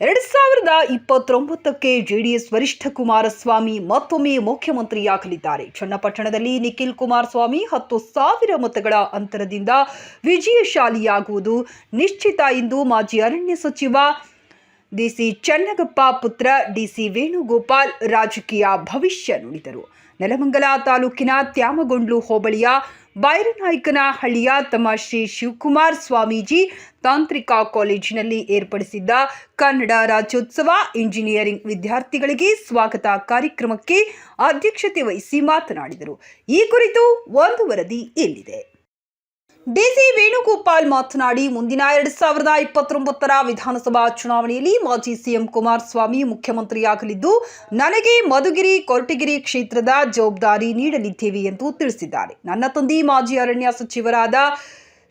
ಎರಡ್ ಸಾವಿರದ ಇಪ್ಪತ್ತೊಂಬತ್ತಕ್ಕೆ ಜೆಡಿಎಸ್ ವರಿಷ್ಠ ಕುಮಾರಸ್ವಾಮಿ ಮತ್ತೊಮ್ಮೆ ಮುಖ್ಯಮಂತ್ರಿಯಾಗಲಿದ್ದಾರೆ. ಚನ್ನಪಟ್ಟಣದಲ್ಲಿ ನಿಖಿಲ್ ಕುಮಾರಸ್ವಾಮಿ ಹತ್ತು ಸಾವಿರ ಮತಗಳ ಅಂತರದಿಂದ ವಿಜಯಶಾಲಿಯಾಗುವುದು ನಿಶ್ಚಿತ ಎಂದು ಮಾಜಿ ಅರಣ್ಯ ಸಚಿವ ಡಿಸಿ ಚನ್ನಗಪ್ಪ ಪುತ್ರ ಡಿಸಿ ವೇಣುಗೋಪಾಲ್ ರಾಜಕೀಯ ಭವಿಷ್ಯ ನುಡಿದರು. ನೆಲಮಂಗಲ ತಾಲೂಕಿನ ತ್ಯಾಮಗೊಂಡ್ಲು ಹೋಬಳಿಯ ಬೈರನಾಯ್ಕನಹಳ್ಳಿಯ ತಮ್ಮ ಶ್ರೀ ಶಿವಕುಮಾರ್ ಸ್ವಾಮೀಜಿ ತಾಂತ್ರಿಕ ಕಾಲೇಜಿನಲ್ಲಿ ಏರ್ಪಡಿಸಿದ್ದ ಕನ್ನಡ ರಾಜ್ಯೋತ್ಸವ ಇಂಜಿನಿಯರಿಂಗ್ ವಿದ್ಯಾರ್ಥಿಗಳಿಗೆ ಸ್ವಾಗತ ಕಾರ್ಯಕ್ರಮಕ್ಕೆ ಅಧ್ಯಕ್ಷತೆ ವಹಿಸಿ ಮಾತನಾಡಿದರು. ಈ ಕುರಿತು ಒಂದು ವರದಿ ಇಲ್ಲಿದೆ. ಡಿಸಿ ವೇಣುಗೋಪಾಲ್ ಮಾತನಾಡಿ, ಮುಂದಿನ ಎರಡ್ ಸಾವಿರದ ಇಪ್ಪತ್ತೊಂಬತ್ತರ ವಿಧಾನಸಭಾ ಚುನಾವಣೆಯಲ್ಲಿ ಮಾಜಿ ಸಿಎಂ ಕುಮಾರಸ್ವಾಮಿ ಮುಖ್ಯಮಂತ್ರಿಯಾಗಲಿದ್ದು, ನನಗೆ ಮಧುಗಿರಿ, ಕೊರಟಗಿರಿ ಕ್ಷೇತ್ರದ ಜವಾಬ್ದಾರಿ ನೀಡಲಿದ್ದೇವೆ ಎಂದು ತಿಳಿಸಿದ್ದಾರೆ. ನನ್ನ ತಂದೆ ಮಾಜಿ ಅರಣ್ಯ ಸಚಿವರಾದ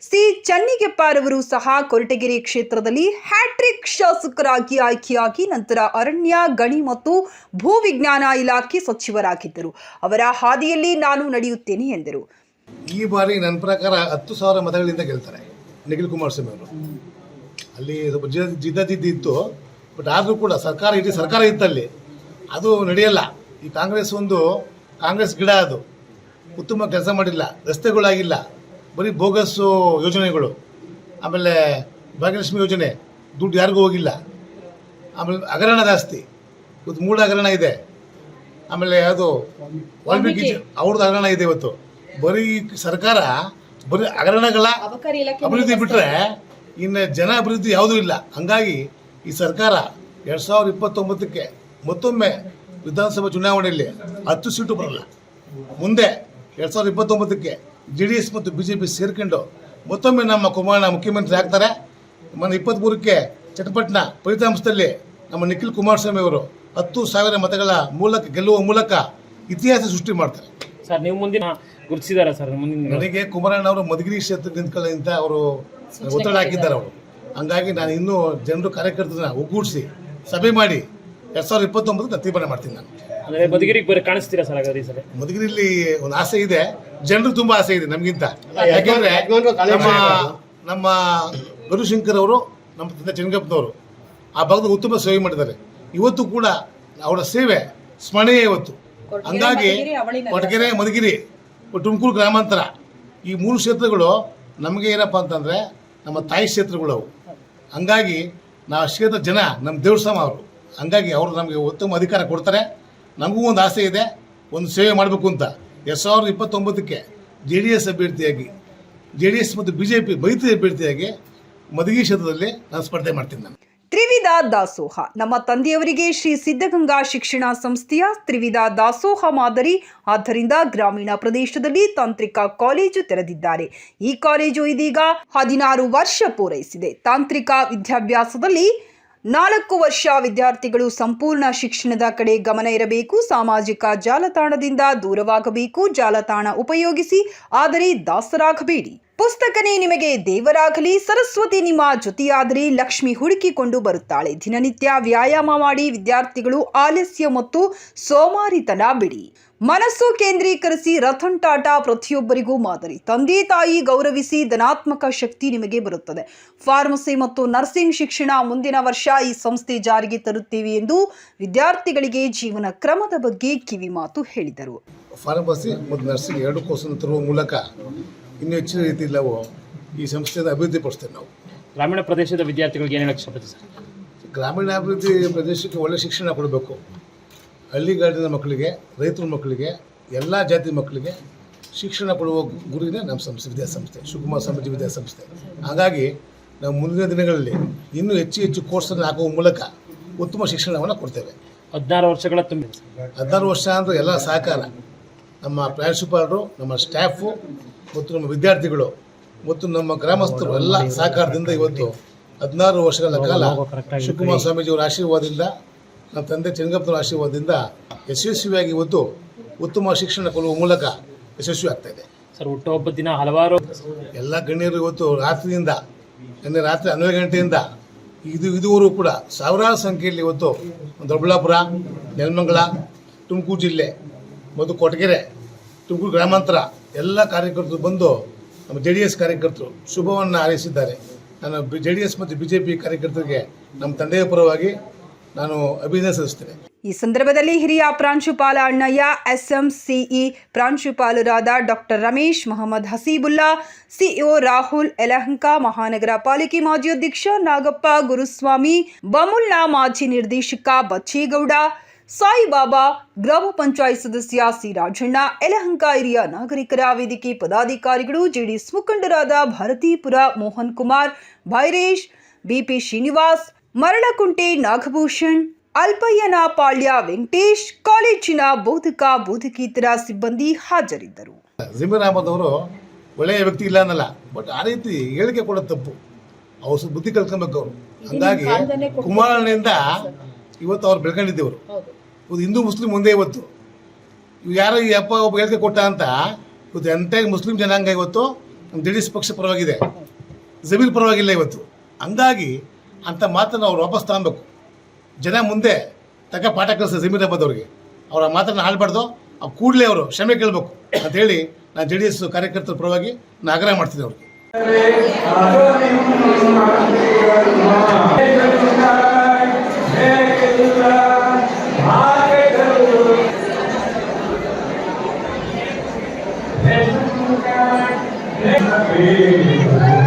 ಸಿ ಚನ್ನಿಗೆಪ್ಪರವರು ಸಹ ಕೊರಟಗೆರೆ ಕ್ಷೇತ್ರದಲ್ಲಿ ಹ್ಯಾಟ್ರಿಕ್ ಶಾಸಕರಾಗಿ ಆಯ್ಕೆಯಾಗಿ ನಂತರ ಅರಣ್ಯ, ಗಣಿ ಮತ್ತು ಭೂವಿಜ್ಞಾನ ಇಲಾಖೆ ಸಚಿವರಾಗಿದ್ದರು. ಅವರ ಹಾದಿಯಲ್ಲಿ ನಾನು ನಡೆಯುತ್ತೇನೆ ಎಂದರು. ಈ ಬಾರಿ ನನ್ನ ಪ್ರಕಾರ ಹತ್ತು ಸಾವಿರ ಮತಗಳಿಂದ ಗೆಲ್ತಾರೆ ನಿಖಿಲ್ ಕುಮಾರಸ್ವಾಮಿ ಅವರು. ಅಲ್ಲಿ ಸ್ವಲ್ಪ ಜಿ- ಜಿದ್ದಾಜಿದ್ದಿ ಇತ್ತು ಬಟ್ ಆದರೂ ಕೂಡ ಸರ್ಕಾರ ಇಡೀ ಸರ್ಕಾರ ಇತ್ತಲ್ಲಿ. ಅದು ನಡೆಯಲ್ಲ. ಈ ಕಾಂಗ್ರೆಸ್ ಒಂದು ಕಾಂಗ್ರೆಸ್ ಗಿಡ ಅದು. ಉತ್ತಮ ಕೆಲಸ ಮಾಡಿಲ್ಲ ರಸ್ತೆಗಳಾಗಿಲ್ಲ ಬರೀ ಬೋಗಸ್ಸು ಯೋಜನೆಗಳು. ಆಮೇಲೆ ಭಾಗ್ಯಲಕ್ಷ್ಮಿ ಯೋಜನೆ ದುಡ್ಡು ಯಾರಿಗೂ ಹೋಗಿಲ್ಲ. ಆಮೇಲೆ ಹಗರಣ ಜಾಸ್ತಿ. ಇವತ್ತು ಮೂಡ ಹಗರಣ ಇದೆ. ಆಮೇಲೆ ಅದು ವಾಲ್ಮೀಕಿ ಅವ್ರದ್ದು ಹಗರಣ ಇದೆ ಇವತ್ತು. ಬರೀ ಸರ್ಕಾರ ಬರೀ ಹಗರಣಗಳ ಅಭಿವೃದ್ಧಿ ಬಿಟ್ರೆ ಇನ್ನು ಜನ ಅಭಿವೃದ್ಧಿ ಯಾವುದೂ ಇಲ್ಲ. ಹಂಗಾಗಿ ಈ ಸರ್ಕಾರ ಎರಡ್ ಸಾವಿರದ ಇಪ್ಪತ್ತೊಂಬತ್ತಕ್ಕೆ ಮತ್ತೊಮ್ಮೆ ವಿಧಾನಸಭಾ ಚುನಾವಣೆಯಲ್ಲಿ ಹತ್ತು ಸೀಟು ಬರಲ್ಲ. ಮುಂದೆ ಎರಡು ಸಾವಿರದ ಇಪ್ಪತ್ತೊಂಬತ್ತಕ್ಕೆ ಜೆ ಡಿ ಎಸ್ ಮತ್ತು ಬಿ ಜೆ ಪಿ ಸೇರ್ಕೊಂಡು ಮತ್ತೊಮ್ಮೆ ನಮ್ಮ ಕುಮಾರಣ್ಣ ಮುಖ್ಯಮಂತ್ರಿ ಆಗ್ತಾರೆ. ಮೊನ್ನೆ ಇಪ್ಪತ್ತ್ಮೂರಕ್ಕೆ ಚಟಪಟ್ನ ಫಲಿತಾಂಶದಲ್ಲಿ ನಮ್ಮ ನಿಖಿಲ್ ಕುಮಾರಸ್ವಾಮಿ ಅವರು ಹತ್ತು ಸಾವಿರ ಮತಗಳ ಮೂಲಕ ಗೆಲ್ಲುವ ಮೂಲಕ ಇತಿಹಾಸ ಸೃಷ್ಟಿ ಮಾಡ್ತಾರೆ. ಸರ್ ನೀವು ಮುಂದಿನ ಗುರುತಿಸಿದಾರ ಸರ್ ಮುಂದಿನ ನನಗೆ ಕುಮಾರಣ್ಣ ಅವರು ಮಧುಗಿರಿ ಕ್ಷೇತ್ರ ನಿಂತ್ಕೊಳ್ಳಿ ಅಂತ ಅವರು ಒತ್ತಡ ಹಾಕಿದ್ದಾರೆ ಅವರು. ಹಂಗಾಗಿ ನಾನು ಇನ್ನೂ ಜನರು ಕಾರ್ಯಕರ್ತರನ್ನ ಒಗ್ಗೂಡಿಸಿ ಸಭೆ ಮಾಡಿ ಎರಡು ಸಾವಿರದ ಇಪ್ಪತ್ತೊಂಬತ್ತು ನಾನು ತೀರ್ಮಾನ ಮಾಡ್ತೀನಿ ನಾನು. ಅಂದರೆ ಮಧುಗಿರಿಗೆ ಬರೀ ಕಾಣಿಸ್ತೀರಾ ಸರ್ ಹಾಗಾದ್ರೆ ಈ ಮಧುಗಿರಿಲಿ ಒಂದು ಆಸೆ ಇದೆ. ಜನರು ತುಂಬಾ ಆಸೆ ಇದೆ ನಮಗಿಂತ. ಯಾಕೆಂದರೆ ನಮ್ಮ ನಮ್ಮ ಗರುಶಂಕರ್ ಅವರು ನಮ್ಮ ತಂದೆ ಚೆನ್ನಗಪ್ಪನವರು ಆ ಭಾಗದ ಉತ್ತಮ ಸೇವೆ ಮಾಡಿದ್ದಾರೆ. ಇವತ್ತು ಕೂಡ ಅವರ ಸೇವೆ ಸ್ಮರಣೀಯ ಇವತ್ತು. ಹಂಗಾಗಿ ಕೊಟಗೆರೆ ಮಧುಗಿರಿ ತುಮಕೂರು ಗ್ರಾಮಾಂತರ ಈ ಮೂರು ಕ್ಷೇತ್ರಗಳು ನಮಗೆ ಏನಪ್ಪ ಅಂತಂದ್ರೆ ನಮ್ಮ ತಾಯಿ ಕ್ಷೇತ್ರಗಳು ಅವು ಹಂಗಾಗಿ ನಾವು ಕ್ಷೇತ್ರ ಜನ ನಮ್ಮ ದೇವಸ್ಥಾನ ಅವರು. ಹಂಗಾಗಿ ಅವರು ನಮಗೆ ಉತ್ತಮ ಅಧಿಕಾರ ಕೊಡ್ತಾರೆ. ನಮಗೂ ಒಂದು ಆಸೆ ಇದೆ ಒಂದು ಸೇವೆ ಮಾಡಬೇಕು ಅಂತ. ಎರಡು ಸಾವಿರದ ಇಪ್ಪತ್ತೊಂಬತ್ತಕ್ಕೆ ಜೆ ಡಿ ಎಸ್ ಅಭ್ಯರ್ಥಿಯಾಗಿ ಜೆ ಡಿ ಎಸ್ ಮತ್ತು ಬಿ ಜೆ ಪಿ ಮೈತ್ರಿ ಅಭ್ಯರ್ಥಿಯಾಗಿ ಮಧುಗಿ ಕ್ಷೇತ್ರದಲ್ಲಿ ನಾನು ಸ್ಪರ್ಧೆ ಮಾಡ್ತೀನಿ ನಾನು. ತ್ರಿವಿಧ ದಾಸೋಹ. ನಮ್ಮ ತಂದೆಯವರಿಗೆ ಶ್ರೀ ಸಿದ್ಧಗಂಗಾ ಶಿಕ್ಷಣ ಸಂಸ್ಥೆಯ ತ್ರಿವಿಧ ದಾಸೋಹ ಮಾದರಿ. ಆದ್ದರಿಂದ ಗ್ರಾಮೀಣ ಪ್ರದೇಶದಲ್ಲಿ ತಾಂತ್ರಿಕ ಕಾಲೇಜು ತೆರೆದಿದ್ದಾರೆ. ಈ ಕಾಲೇಜು ಇದೀಗ ಹದಿನಾರು ವರ್ಷ ಪೂರೈಸಿದೆ. ತಾಂತ್ರಿಕ ವಿದ್ಯಾಭ್ಯಾಸದಲ್ಲಿ ನಾಲ್ಕು ವರ್ಷ ವಿದ್ಯಾರ್ಥಿಗಳು ಸಂಪೂರ್ಣ ಶಿಕ್ಷಣದ ಕಡೆ ಗಮನ ಇರಬೇಕು. ಸಾಮಾಜಿಕ ಜಾಲತಾಣದಿಂದ ದೂರವಾಗಬೇಕು. ಜಾಲತಾಣ ಉಪಯೋಗಿಸಿ, ಆದರೆ ದಾಸರಾಗಬೇಡಿ. ಪುಸ್ತಕನೇ ನಿಮಗೆ ದೇವರಾಗಲಿ, ಸರಸ್ವತಿ ನಿಮ್ಮ ಜೊತೆಯಾದರೆ ಲಕ್ಷ್ಮಿ ಹುಡುಕಿಕೊಂಡು ಬರುತ್ತಾಳೆ. ದಿನನಿತ್ಯ ವ್ಯಾಯಾಮ ಮಾಡಿ ವಿದ್ಯಾರ್ಥಿಗಳು ಆಲಸ್ಯ ಮತ್ತು ಸೋಮಾರಿತನ ಬಿಡಿ. ಮನಸ್ಸು ಕೇಂದ್ರೀಕರಿಸಿ ರಥನ್ ಟಾಟಾ ಪ್ರತಿಯೊಬ್ಬರಿಗೂ ಮಾದರಿ. ತಂದೆ ತಾಯಿ ಗೌರವಿಸಿ ಧನಾತ್ಮಕ ಶಕ್ತಿ ನಿಮಗೆ ಬರುತ್ತದೆ. ಫಾರ್ಮಸಿ ಮತ್ತು ನರ್ಸಿಂಗ್ ಶಿಕ್ಷಣ ಮುಂದಿನ ವರ್ಷ ಈ ಸಂಸ್ಥೆ ಜಾರಿಗೆ ತರುತ್ತೇವೆ ಎಂದು ವಿದ್ಯಾರ್ಥಿಗಳಿಗೆ ಜೀವನ ಕ್ರಮದ ಬಗ್ಗೆ ಕಿವಿಮಾತು ಹೇಳಿದರು. ಫಾರ್ಮಸಿ ಮತ್ತು ನರ್ಸಿಂಗ್ ಎರಡು ಕೋರ್ಸನ್ನು ತರುವ ಮೂಲಕ ಇನ್ನೂ ಹೆಚ್ಚಿನ ರೀತಿಯಲ್ಲಿ ನಾವು ಈ ಸಂಸ್ಥೆಯನ್ನು ಅಭಿವೃದ್ಧಿ ಪಡಿಸ್ತೇವೆ ನಾವು. ಗ್ರಾಮೀಣ ಪ್ರದೇಶದ ವಿದ್ಯಾರ್ಥಿಗಳಿಗೆ ಏನು ಹೇಳಕ್ಕೆ ಇಷ್ಟಪಡ್ತೀವಿ ಸರ್? ಗ್ರಾಮೀಣಾಭಿವೃದ್ಧಿ ಪ್ರದೇಶಕ್ಕೆ ಒಳ್ಳೆ ಶಿಕ್ಷಣ ಕೊಡಬೇಕು. ಹಳ್ಳಿಗಾಡಿನ ಮಕ್ಕಳಿಗೆ ರೈತರ ಮಕ್ಕಳಿಗೆ ಎಲ್ಲ ಜಾತಿ ಮಕ್ಕಳಿಗೆ ಶಿಕ್ಷಣ ಕೊಡುವ ಗುರಿನೇ ನಮ್ಮ ಸಂಸ್ಥೆ ವಿದ್ಯಾಸಂಸ್ಥೆ ಶಿವಕುಮಾರ ಸ್ವಾಮೀಜಿ ವಿದ್ಯಾಸಂಸ್ಥೆ. ಹಾಗಾಗಿ ನಾವು ಮುಂದಿನ ದಿನಗಳಲ್ಲಿ ಇನ್ನೂ ಹೆಚ್ಚು ಹೆಚ್ಚು ಕೋರ್ಸನ್ನು ಹಾಕುವ ಮೂಲಕ ಉತ್ತಮ ಶಿಕ್ಷಣವನ್ನು ಕೊಡ್ತೇವೆ. ಹದಿನಾರು ವರ್ಷಗಳ ತುಂಬ ಹದಿನಾರು ವರ್ಷ ಅಂದರೆ ಎಲ್ಲ ಸಹಕಾರ. ನಮ್ಮ ಪ್ರಾಂಶುಪಾಲರು ನಮ್ಮ ಸ್ಟಾಫು ಮತ್ತು ನಮ್ಮ ವಿದ್ಯಾರ್ಥಿಗಳು ಮತ್ತು ನಮ್ಮ ಗ್ರಾಮಸ್ಥರು ಎಲ್ಲ ಸಹಕಾರದಿಂದ ಇವತ್ತು ಹದಿನಾರು ವರ್ಷಗಳ ಕಾಲ ಶಿವಕುಮಾರ ಸ್ವಾಮೀಜಿಯವರ ಆಶೀರ್ವಾದದಿಂದ ನಮ್ಮ ತಂದೆ ಚೆನ್ನಗಪ್ಪನವರ ಆಶೀರ್ವಾದದಿಂದ ಯಶಸ್ವಿಯಾಗಿ ಇವತ್ತು ಉತ್ತಮ ಶಿಕ್ಷಣ ಕೊಡುವ ಮೂಲಕ ಯಶಸ್ವಿ ಆಗ್ತಾ ಇದೆ. ಸರ್ ಹುಟ್ಟುಹಬ್ಬದ ದಿನ ಹಲವಾರು ಎಲ್ಲ ಗಣ್ಯರು ಇವತ್ತು ರಾತ್ರಿಯಿಂದ ನಿನ್ನೆ ರಾತ್ರಿ ಹನ್ನೆರಡು ಗಂಟೆಯಿಂದ ಇದು ಇದುವರೆಗೂ ಕೂಡ ಸಾವಿರಾರು ಸಂಖ್ಯೆಯಲ್ಲಿ ಇವತ್ತು ದೊಡ್ಡಬಳ್ಳಾಪುರ ನೆಲಮಂಗಲ ತುಮಕೂರು ಜಿಲ್ಲೆ ಮತ್ತು ಕೊಟಗೆರೆ ತುಮಕೂರು ಗ್ರಾಮಾಂತರ ಎಲ್ಲ ಕಾರ್ಯಕರ್ತರು ಬಂದು ನಮ್ಮ ಜೆ ಡಿ ಎಸ್ ಕಾರ್ಯಕರ್ತರು ಶುಭವನ್ನು ಹಾರೈಸಿದ್ದಾರೆ. ನಾನು ಜೆ ಡಿ ಎಸ್ ಮತ್ತು ಬಿ ಜೆ ಪಿ ಕಾರ್ಯಕರ್ತರಿಗೆ ನಮ್ಮ ತಂದೆಯ ಪರವಾಗಿ ನಾನು ಅಭಿನಂದನೆ ಸಲ್ಲಿಸ್ತೇನೆ ಈ ಸಂದರ್ಭದಲ್ಲಿ ಹಿರಿಯ ಪ್ರಾಂಶುಪಾಲ ಅಣ್ಣಯ್ಯ, ಎಸ್ಎಂಸಿಇ ಪ್ರಾಂಶುಪಾಲರಾದ ಡಾಕ್ಟರ್ ರಮೇಶ್ ಮೊಹಮ್ಮದ್ ಹಸೀಬುಲ್ಲಾ, ಸಿಇಒ ರಾಹುಲ್ ಯಲಹಂಕ ಮಹಾನಗರ ಪಾಲಿಕೆ ಮಾಜಿ ಅಧ್ಯಕ್ಷ ನಾಗಪ್ಪ ಗುರುಸ್ವಾಮಿ, ಬಮುಲ್ನ ಮಾಜಿ ನಿರ್ದೇಶಕ ಬಚ್ಚೇಗೌಡ ಸಾಯಿಬಾಬಾ ಗ್ರಾಮ ಪಂಚಾಯತ್ ಸದಸ್ಯ ಸಿ ರಾಜಣ್ಣ ಯಲಹಂಕ ಹಿರಿಯ ನಾಗರಿಕರ ವೇದಿಕೆ ಪದಾಧಿಕಾರಿಗಳು ಜೆಡಿಎಸ್ ಮುಖಂಡರಾದ ಭಾರತೀಪುರ ಮೋಹನ್ ಕುಮಾರ್ ಭೈರೇಶ್ ಬಿಪಿ ಶ್ರೀನಿವಾಸ್ ಮರಳಕುಂಟೆ ನಾಗಭೂಷಣ್ ಅಲ್ಪಯ್ಯನ ಪಾಳ್ಯ ವೆಂಕಟೇಶ್ ಕಾಲೇಜಿನ ಬೋಧಕ ಬೋಧಕೇತರ ಸಿಬ್ಬಂದಿ ಹಾಜರಿದ್ದರು. ಜಮೀರ್ ಅಹಮದ್ ಅವರು ಒಳ್ಳೆಯ ವ್ಯಕ್ತಿ ಇಲ್ಲ ಅನ್ನಲ್ಲ ಬಟ್ ಆ ರೀತಿ ಹೇಳಿಕೆ ಕೊಡೋದು ತಪ್ಪು. ಅವರು ಬುದ್ಧಿ ಕಲ್ತ್ಕೊಬೇಕು ಅವರು. ಹಂಗಾಗಿ ಕುಮಾರಣ್ಣಿಂದ ಇವತ್ತು ಅವ್ರು ಬೆಳ್ಕೊಂಡಿದ್ದೇವರು. ಇವತ್ತು ಹಿಂದೂ ಮುಸ್ಲಿಂ ಒಂದೇ ಇವತ್ತು. ಇವ್ ಯಾರೋ ಈ ಅಪ್ಪ ಒಬ್ಬ ಹೇಳಿಕೆ ಕೊಟ್ಟ ಅಂತ, ಇವತ್ತು ಎಂತ ಮುಸ್ಲಿಂ ಜನಾಂಗ ಇವತ್ತು ನಮ್ಮ ಜೆಡಿಎಸ್ ಪಕ್ಷ ಪರವಾಗಿದೆ. ಜಮೀರ್ ಪರವಾಗಿಲ್ಲ ಇವತ್ತು. ಹಂಗಾಗಿ ಅಂತ ಮಾತನ್ನು ಅವ್ರು ವಾಪಸ್ ತಗೊಬೇಕು ಜನ ಮುಂದೆ ತಕ್ಕ ಪಾಠ ಕಲಿಸ್ತಾರೆ ಹಬ್ಬದವ್ರಿಗೆ ಅವ್ರಿಗೆ. ಅವ್ರ ಮಾತನ್ನು ಹಾಳ್ಬಾರ್ದು ಆ ಕೂಡಲೇ ಅವರು ಕ್ಷಮೆ ಕೇಳಬೇಕು ಅಂತೇಳಿ ನಾನು ಜೆ ಡಿ ಎಸ್ ಕಾರ್ಯಕರ್ತರ ಪರವಾಗಿ ನಾನು ಆಗ್ರಹ ಮಾಡ್ತಿದ್ದೆ ಅವ್ರಿಗೆ. Amén.